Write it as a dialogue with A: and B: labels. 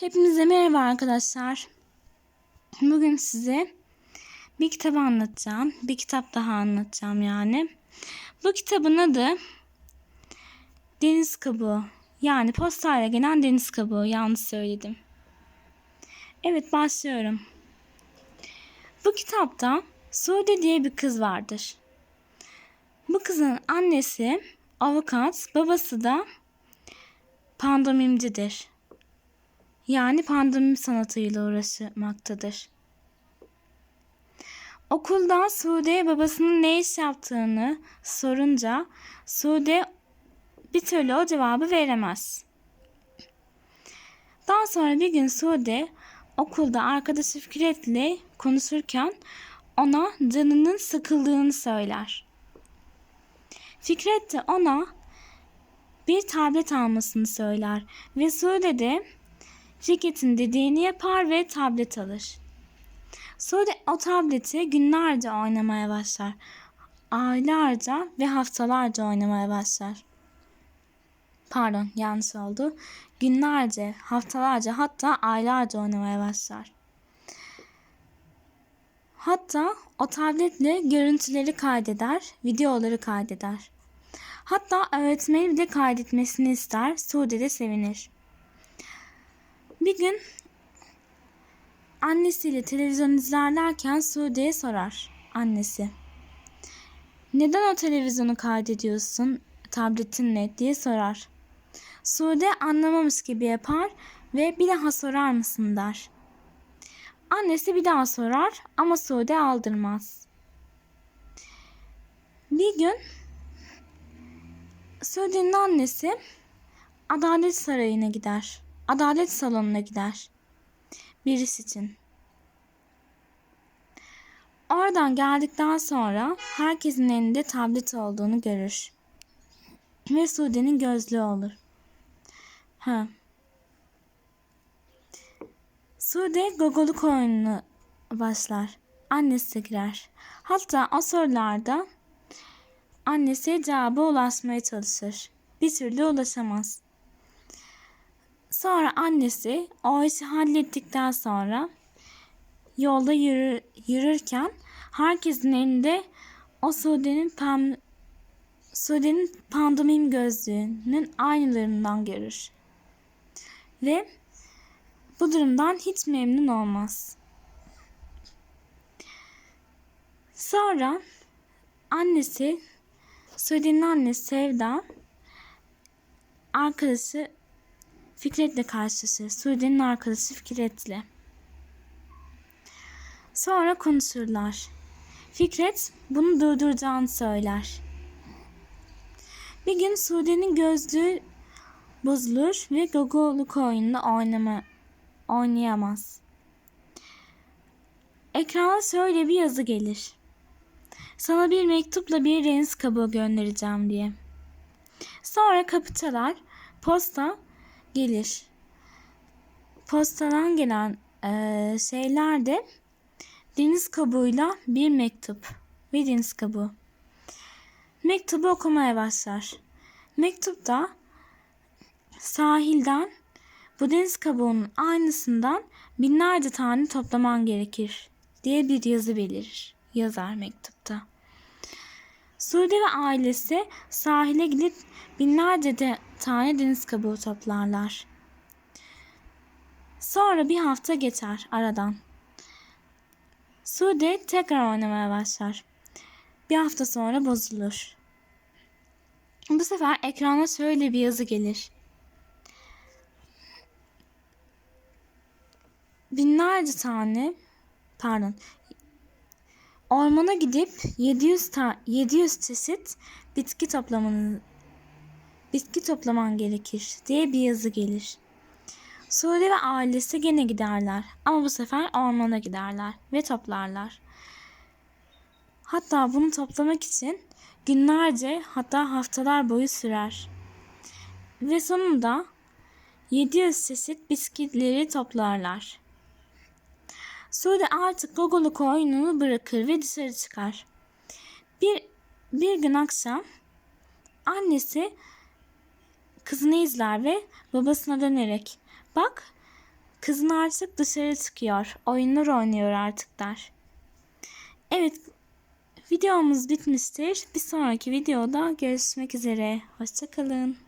A: Hepinize merhaba arkadaşlar. Bugün size bir kitap anlatacağım. Bir kitap daha anlatacağım yani. Bu kitabın adı Deniz Kabuğu. Yani postayla gelen deniz kabuğu. Yanlış söyledim. Evet başlıyorum. Bu kitapta Sude diye bir kız vardır. Bu kızın annesi avukat, babası da pandomimcidir. Yani pandomim sanatıyla uğraşmaktadır. Okulda Sude babasının ne iş yaptığını sorunca Sude bir türlü o cevabı veremez. Daha sonra bir gün Sude okulda arkadaşı Fikret'le konuşurken ona canının sıkıldığını söyler. Fikret de ona bir tablet almasını söyler ve Sude de Fikret'in dediğini yapar ve tablet alır. Sude o tableti günlerce oynamaya başlar. Aylarca ve haftalarca oynamaya başlar. Pardon yanlış oldu. Günlerce, haftalarca hatta aylarca oynamaya başlar. Hatta o tabletle görüntüleri kaydeder, videoları kaydeder. Hatta öğretmeni de kaydetmesini ister, Sude de sevinir. Bir gün annesiyle televizyon izlerlerken Sude'ye sorar annesi. Neden o televizyonu kaydediyorsun tabletinle diye sorar. Sude anlamamış gibi yapar ve bir daha sorar mısın der. Annesi bir daha sorar ama Sude aldırmaz. Bir gün Sude'nin annesi Adalet Sarayı'na gider. Adalet salonuna gider. Birisi için. Oradan geldikten sonra herkesin elinde tablet olduğunu görür. Ve Sude'nin gözlüğü olur. Ha. Sude gogoluk oyununu başlar. Annesi girer. Hatta o sorularda annesi cevaba ulaşmaya çalışır. Bir türlü ulaşamaz. Sonra annesi o işi hallettikten sonra yolda yürür, yürürken herkesin elinde o Sude'nin pem, Sude'nin pandomim gözlüğünün aynılarından görür. Ve bu durumdan hiç memnun olmaz. Sonra annesi, Sude'nin annesi Sevda, arkadaşı Fikret'le karşılaşır. Sude'nin arkadaşı Fikret'le. Sonra konuşurlar. Fikret bunu durduracağını söyler. Bir gün Sude'nin gözlüğü bozulur ve gogoluk oyununda oynama, oynayamaz. Ekrana şöyle bir yazı gelir. Sana bir mektupla bir deniz kabuğu göndereceğim diye. Sonra kapı çalar, posta gelir. Postadan gelen e, şeyler de deniz kabuğuyla bir mektup ve deniz kabuğu. Mektubu okumaya başlar. Mektupta sahilden bu deniz kabuğunun aynısından binlerce tane toplaman gerekir diye bir yazı belirir. Yazar mektupta. Sude ve ailesi sahile gidip binlerce de tane deniz kabuğu toplarlar. Sonra bir hafta geçer aradan. Sude tekrar oynamaya başlar. Bir hafta sonra bozulur. Bu sefer ekrana şöyle bir yazı gelir. Binlerce tane pardon ormana gidip 700 ta 700 çeşit bitki toplamanı bitki toplaman gerekir diye bir yazı gelir. Sude ve ailesi gene giderler ama bu sefer ormana giderler ve toplarlar. Hatta bunu toplamak için günlerce hatta haftalar boyu sürer. Ve sonunda 700 çeşit biskitleri toplarlar. Sude artık gogoluk oyununu bırakır ve dışarı çıkar. Bir, bir gün akşam annesi kızını izler ve babasına dönerek bak Kızın artık dışarı çıkıyor. Oyunlar oynuyor artık der. Evet videomuz bitmiştir. Bir sonraki videoda görüşmek üzere. Hoşçakalın.